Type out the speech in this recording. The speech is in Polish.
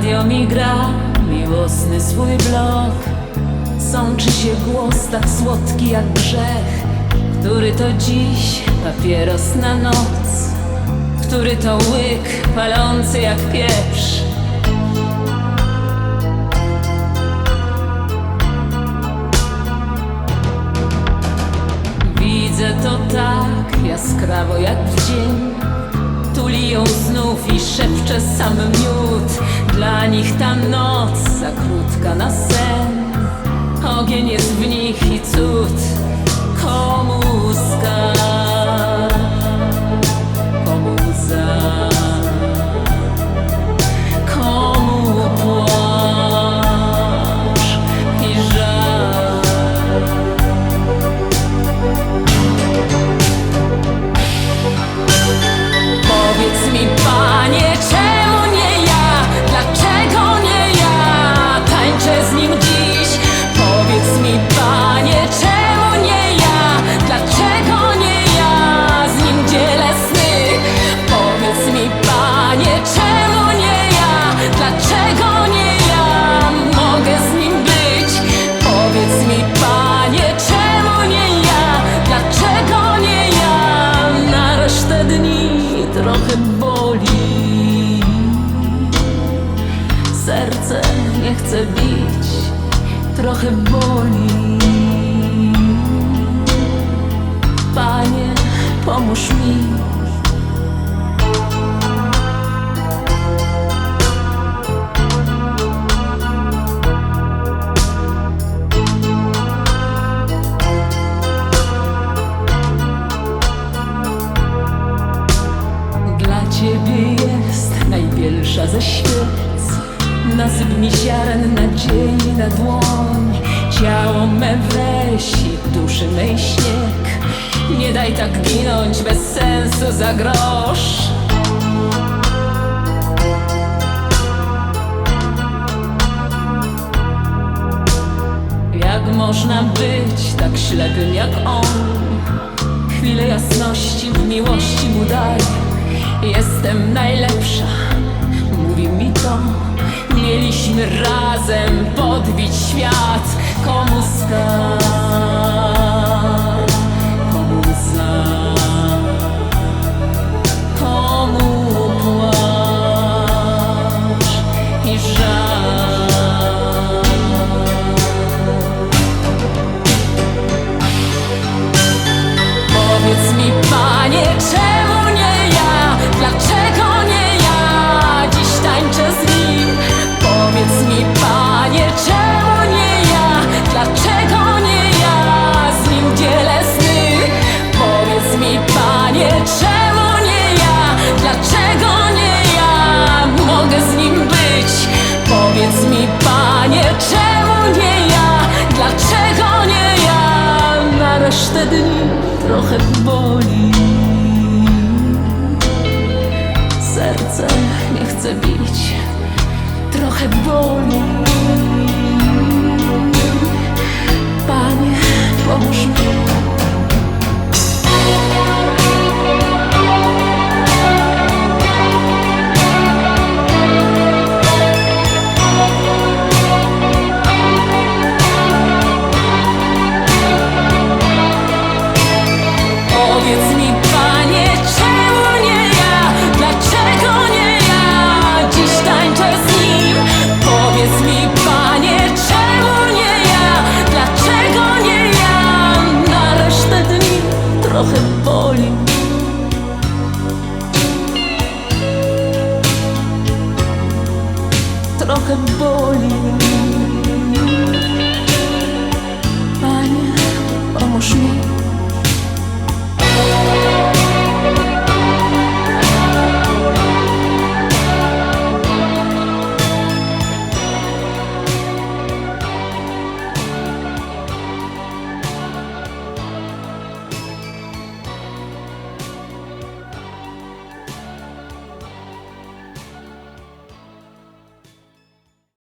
radio mi gra miłosny swój blok. Sączy się głos tak słodki jak grzech Który to dziś papieros na noc. Który to łyk palący jak pieprz. Widzę to tak jaskrawo jak w dzień. Tuli ją znów i szepcze sam miód Dla nich ta noc za krótka na sen. Ogień jest w nich i cud Komu skarb, chce bić, trochę boli. Panie, pomóż mi. Dla ciebie jest najbielsza ze świec Nasyp mi ziaren nadziei na dłoń. Ciało me weź i duszy mej śnieg. Nie daj tak ginąć bez sensu za grosz. Jak można być tak ślepym jak on? Chwilę jasności w miłości mu daj. Jestem najlepsza, razem podbić świat Komu skarb, Nie chce bić, trochę boli. Panie, pomóż mi. Trochę boli. Trochę boli.